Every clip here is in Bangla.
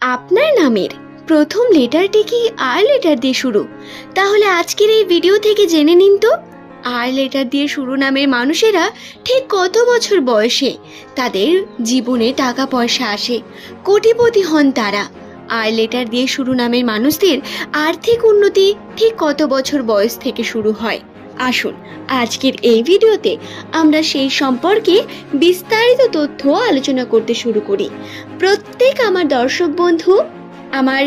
আপনার নামের প্রথম লেটারটি কি আর লেটার দিয়ে শুরু? তাহলে আজকের এই ভিডিও থেকে জেনে নিন তো। আর লেটার দিয়ে শুরু নামের মানুষেরা ঠিক কত বছর বয়সে? তাদের জীবনে টাকা পয়সা আসে, কোটিপতি হন তারা। আর লেটার দিয়ে শুরু নামের মানুষদের আর্থিক উন্নতি ঠিক কত বছর বয়স থেকে শুরু হয়? আসুন। আজকের এই ভিডিওতে আমরা সেই সম্পর্কে বিস্তারিত তথ্য আলোচনা করতে শুরু করি। প্রত্যেক আমার দর্শক বন্ধু, আমার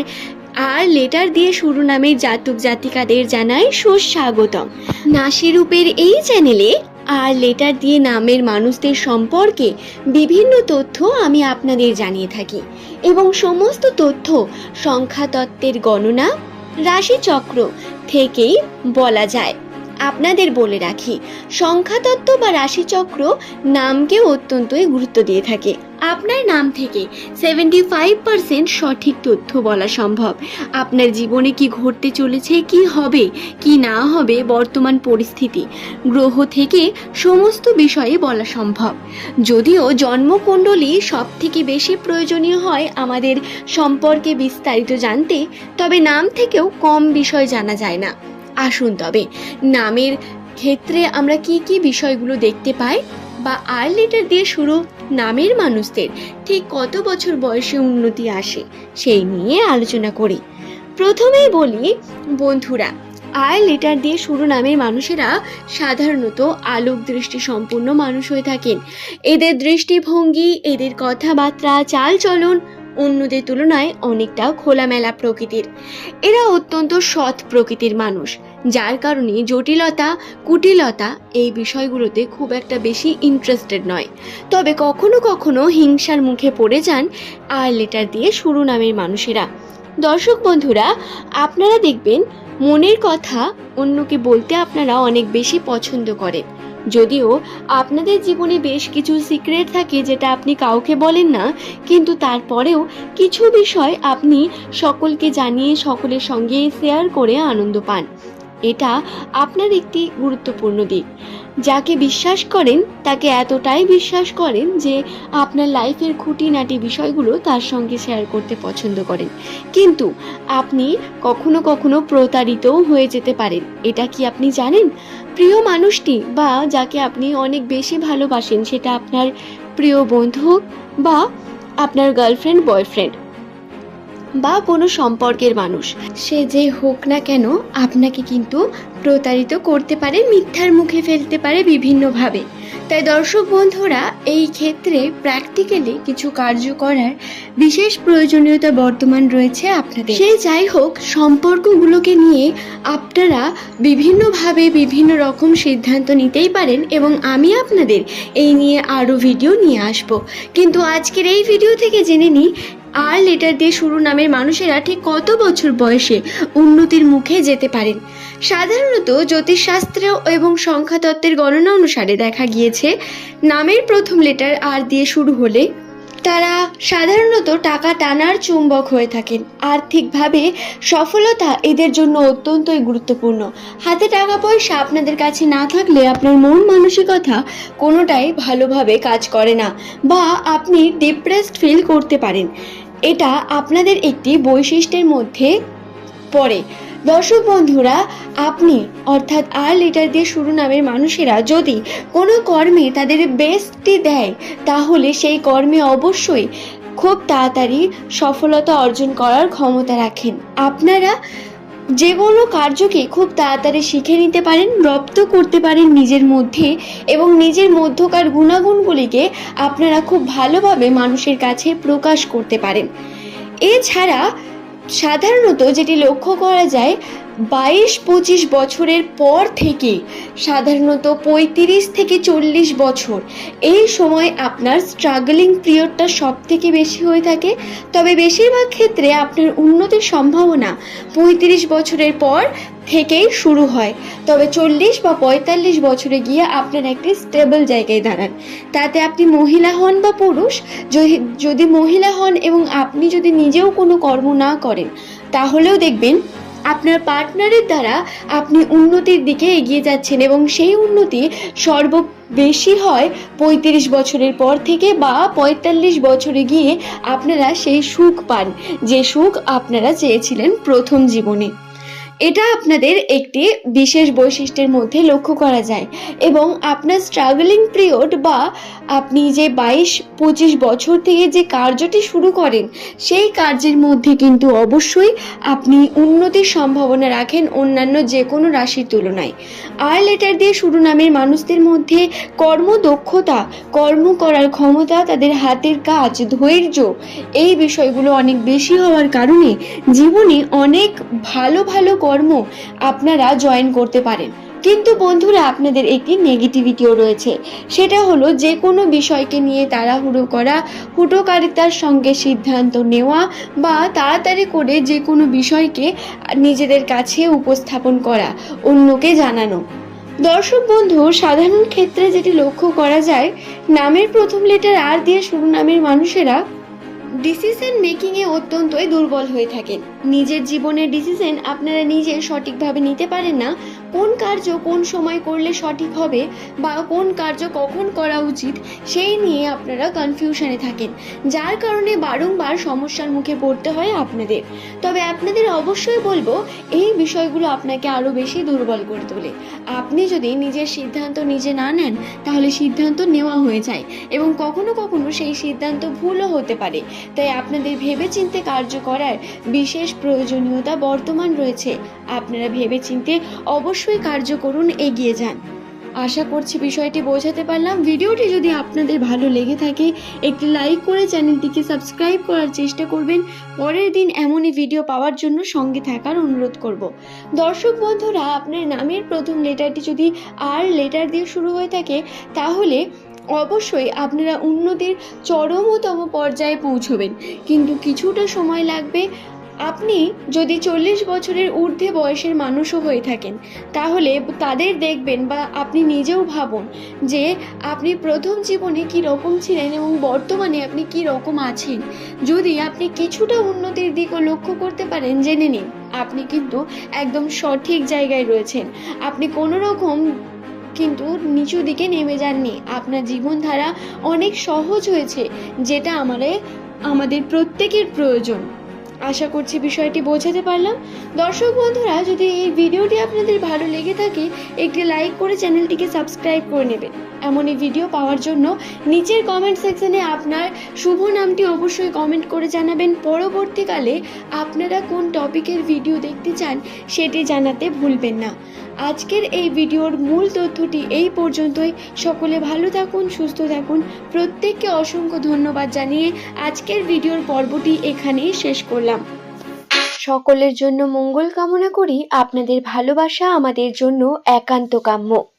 আর লেটার দিয়ে শুরু নামে জাতক জাতিকাদের জানাই সুস্বাগতম। নাসিরূপের এই চ্যানেলে আর লেটার দিয়ে নামের মানুষদের সম্পর্কে বিভিন্ন তথ্য আমি আপনাদের জানিয়ে থাকি এবং সমস্ত তথ্য সংখ্যাতত্ত্বের গণনা, রাশিচক্র থেকেই বলা যায়। আপনাদের বলে রাখি, সংখ্যাতত্ত্ব বা রাশিচক্র নামকে অত্যন্তই গুরুত্ব দিয়ে থাকে। আপনার নাম থেকে সেভেন্টি ফাইভ পার্সেন্ট সঠিক তথ্য বলা সম্ভব। আপনার জীবনে কি ঘটতে চলেছে, কি হবে, কি না হবে বর্তমান পরিস্থিতি, গ্রহ থেকে সমস্ত বিষয়ে বলা সম্ভব। যদিও জন্মকুণ্ডলী সব থেকে বেশি প্রয়োজনীয় হয় আমাদের সম্পর্কে বিস্তারিত জানতে, তবে নাম থেকেও কম বিষয় জানা যায় না। আসুন তবে, নামের ক্ষেত্রে আমরা কি কি বিষয়গুলো দেখতে পাই? বা আর লেটার দিয়ে শুরু নামের মানুষদের ঠিক কত বছর বয়সে উন্নতি আসে, সেই নিয়ে আলোচনা করি। প্রথমেই বলি, বন্ধুরা আর লেটার দিয়ে শুরু নামের মানুষেরা সাধারণত আলোক দৃষ্টি সম্পূর্ণ মানুষ হয়ে থাকেন। এদের দৃষ্টিভঙ্গি, এদের কথাবার্তা, চালচলন অন্যদের তুলনায় অনেকটা খোলামেলা প্রকৃতির। এরা অত্যন্ত সৎ প্রকৃতির মানুষ, যার কারণে জটিলতা, কুটিলতা এই বিষয়গুলোতে খুব একটা বেশি ইন্টারেস্টেড নয়। তবে কখনো কখনো হিংসার মুখে পড়ে যান আর লেটার দিয়ে শুরু নামের মানুষেরা। দর্শক বন্ধুরা, আপনারা দেখবেন মনের কথা অন্যকে বলতে আপনারা অনেক বেশি পছন্দ করেন। যদিও আপনাদের জীবনে বেশ কিছু সিক্রেট থাকে যেটা আপনি কাউকে বলেন না, কিন্তু তারপরেও কিছু বিষয় আপনি সকলকে জানিয়ে সকলের সঙ্গে শেয়ার করে আনন্দ পান। এটা আপনার একটি গুরুত্বপূর্ণ দিক। যাকে বিশ্বাস করেন, তাকে এতটাই বিশ্বাস করেন যে আপনার লাইফের খুঁটিনাটি বিষয়গুলো তার সঙ্গে শেয়ার করতে পছন্দ করেন। কিন্তু আপনি কখনো কখনো প্রতারিতও হয়ে যেতে পারেন। এটা কি আপনি জানেন? প্রিয় মানুষটি বা যাকে আপনি অনেক বেশি ভালোবাসেন, সেটা আপনার প্রিয় বন্ধু বা আপনার গার্লফ্রেন্ড বয়ফ্রেন্ড বা কোনো সম্পর্কের মানুষ। সে যে হোক না কেন, আপনাকে কিন্তু প্রতারিত করতে পারে, মিথ্যার মুখে ফেলতে পারে বিভিন্নভাবে। তাই দর্শক বন্ধুরা, এই ক্ষেত্রে প্র্যাকটিক্যালি কিছু কার্য করার বিশেষ প্রয়োজনীয়তা বর্তমান রয়েছে আপনাদের। সে যাই হোক, সম্পর্কগুলোকে নিয়ে আপনারা বিভিন্নভাবে বিভিন্ন রকম সিদ্ধান্ত নিতেই পারেন এবং আমি আপনাদের এই নিয়ে আরও ভিডিও নিয়ে আসব। কিন্তু আজকের এই ভিডিও থেকে জেনে নিই আর লেটার দিয়ে শুরু নামের মানুষেরা ঠিক কত বছর বয়সে উন্নতির মুখে যেতে পারেন? সাধারণত জ্যোতিষশাস্ত্র এবং সংখ্যাতত্ত্বের গণনা অনুসারে দেখা গিয়েছে, নামের প্রথম লেটার আর দিয়ে শুরু হলে তারা সাধারণত টাকা টানার চুম্বক হয়ে থাকেন। আর্থিকভাবে সফলতা এদের জন্য অত্যন্তই গুরুত্বপূর্ণ। হাতে টাকা পয়সা আপনাদের কাছে না থাকলে আপনার মন মানসিকতা কোনোটাই ভালোভাবে কাজ করে না বা আপনি ডিপ্রেসড ফিল করতে পারেন। এটা আপনাদের একটি বৈশিষ্ট্যের মধ্যে পড়ে। দর্শক বন্ধুরা, আপনি অর্থাৎ আর লিটার দিয়ে শুরু নামের মানুষেরা যদি কোনো কর্মে তাদের বেস্টটি দেয়, তাহলে সেই কর্মে অবশ্যই খুব তাড়াতাড়ি সফলতা অর্জন করার ক্ষমতা রাখেন। আপনারা যে কোনো কার্যকে খুব তাড়াতাড়ি শিখে নিতে পারেন, রপ্ত করতে পারেন নিজের মধ্যে এবং নিজের মধ্যকার গুণাগুণগুলিকে আপনারা খুব ভালোভাবে মানুষের কাছে প্রকাশ করতে পারেন। এছাড়া সাধারণত যেটি লক্ষ্য করা যায় বাইশ পঁচিশ বছরের পর থেকে সাধারণত পঁয়ত্রিশ থেকে চল্লিশ বছর। এই সময় আপনার স্ট্রাগলিং পিরিয়ডটা সব থেকে বেশি হয়ে থাকে। তবে বেশিরভাগ ক্ষেত্রে আপনার উন্নতির সম্ভাবনা পঁয়ত্রিশ বছরের পর থেকেই শুরু হয়। তবে চল্লিশ বা পঁয়তাল্লিশ বছরে গিয়ে আপনার একটি স্টেবল জায়গায় দাঁড়ান। তাতে আপনি মহিলা হন বা পুরুষ, যদি মহিলা হন এবং আপনি যদি নিজেও কোনো কর্ম না করেন, তাহলেও দেখবেন আপনার পার্টনারের দ্বারা আপনি উন্নতির দিকে এগিয়ে যাচ্ছেন এবং সেই উন্নতি সর্ব বেশি হয় পঁয়ত্রিশ বছরের পর থেকে বা পঁয়তাল্লিশ বছরে গিয়ে আপনারা সেই সুখ পান, যে সুখ আপনারা চেয়েছিলেন প্রথম জীবনে। এটা আপনাদের একটি বিশেষ বৈশিষ্ট্যের মধ্যে লক্ষ্য করা যায় এবং আপনার স্ট্রাগলিং পিরিয়ড বা আপনি যে বাইশ, পঁচিশ বছর থেকে যে কার্যটি শুরু করেন, সেই কার্যের মধ্যে কিন্তু অবশ্যই আপনি উন্নতির সম্ভাবনা রাখেন অন্যান্য যে কোনো রাশির তুলনায়। আর লেটার দিয়ে শুরু নামের মানুষদের মধ্যে কর্মদক্ষতা, কর্ম করার ক্ষমতা, তাদের হাতের কাজ, ধৈর্য, এই বিষয়গুলো অনেক বেশি হওয়ার কারণে জীবনে অনেক ভালো ভালো কর্ম আপনারা জয়েন করতে পারেন। কিন্তু বন্ধুরা, আপনাদের একটি নেগেটিভিটিও রয়েছে। সেটা হলো যে কোনো বিষয়কে নিয়ে তাড়াহুড়ো করা, হুটোকারিতার সঙ্গে সিদ্ধান্ত নেওয়া বা তাড়াতাড়ি করে যে কোনো বিষয়কে নিজেদের কাছে উপস্থাপন করা, অন্যকে জানানো। দর্শক বন্ধু, সাধারণ ক্ষেত্রে যেটি লক্ষ্য করা যায়, নামের প্রথম লেটার আর দিয়ে শুরু নামের মানুষেরা ডিসিশন মেকিংয়ে অত্যন্তই দুর্বল হয়ে থাকেন। নিজের জীবনের ডিসিশন আপনারা নিজে সঠিকভাবে নিতে পারেন না কোন কার্য কোন সময় করলে সঠিক হবে বা কোন কার্য কখন করা উচিত, সেই নিয়ে আপনারা কনফিউশনে থাকেন। যার কারণে বারংবার সমস্যার মুখে পড়তে হয় আপনাদের। তবে আপনাদের অবশ্যই বলব, এই বিষয়গুলো আপনাকে আরও বেশি দুর্বল করে তোলে। আপনি যদি নিজের সিদ্ধান্ত নিজে না নেন, তাহলে সিদ্ধান্ত নেওয়া হয়ে যায় এবং কখনো কখনো সেই সিদ্ধান্ত ভুলও হতে পারে। তাই আপনাদের ভেবেচিন্তে কার্য করার বিশেষ প্রয়োজনীয়তা বর্তমান রয়েছে। আপনারা ভেবেচিন্তে অবশ্যই কার্য করুন, এগিয়ে যান। আশা করছি বিষয়টি বোঝাতে পারলাম। ভিডিওটি যদি আপনাদের ভালো লেগে থাকে, একটি লাইক করে চ্যানেলটিকে সাবস্ক্রাইব করার চেষ্টা করবেন। পরের দিন এমনই ভিডিও পাওয়ার জন্য সঙ্গে থাকার অনুরোধ করব। দর্শক বন্ধুরা, আপনার নামের প্রথম লেটারটি যদি আর লেটার দিয়ে শুরু হয়ে থাকে, তাহলে অবশ্যই আপনারা উন্নতির চরমতম পর্যায়ে পৌঁছবেন। কিন্তু কিছুটা সময় লাগবে আপনি যদি চল্লিশ বছরের ঊর্ধ্বে বয়সের মানুষও হয়ে থাকেন, তাহলে তাদের দেখবেন বা আপনি নিজেও ভাবুন যে আপনি প্রথম জীবনে কি রকম ছিলেন এবং বর্তমানে আপনি কি রকম আছেন। যদি আপনি কিছুটা উন্নতির দিকও লক্ষ্য করতে পারেন, জেনে নিন, আপনি কিন্তু একদম সঠিক জায়গায় রয়েছেন। আপনি কোনো রকম কিন্তু নিচু দিকে নেমে যাননি। আপনার জীবনধারা অনেক সহজ হয়েছে, যেটা আমাদের আমাদের প্রত্যেকের প্রয়োজন। আশা করছি বিষয়টি বোঝাতে পারলাম। দর্শক বন্ধুরা, যদি এই ভিডিওটি আপনাদের ভালো লেগে থাকে, একটি লাইক করে চ্যানেলটিকে সাবস্ক্রাইব করে নেবেন। এমনই ভিডিও পাওয়ার জন্য নিচের কমেন্ট সেকশনে আপনার শুভ নামটি অবশ্যই কমেন্ট করে জানাবেন। পরবর্তীকালে আপনারা কোন টপিকের ভিডিও দেখতে চান, সেটি জানাতে ভুলবেন না। আজকের এই ভিডিওর মূল তথ্যটি এই পর্যন্তই। সকলে ভালো থাকুন, সুস্থ থাকুন। প্রত্যেককে অসংখ্য ধন্যবাদ জানিয়ে আজকের ভিডিওর পর্বটি এখানেই শেষ করলাম। সকলের জন্য মঙ্গল কামনা করি। আপনাদের ভালোবাসা আমাদের জন্য একান্ত কাম্য।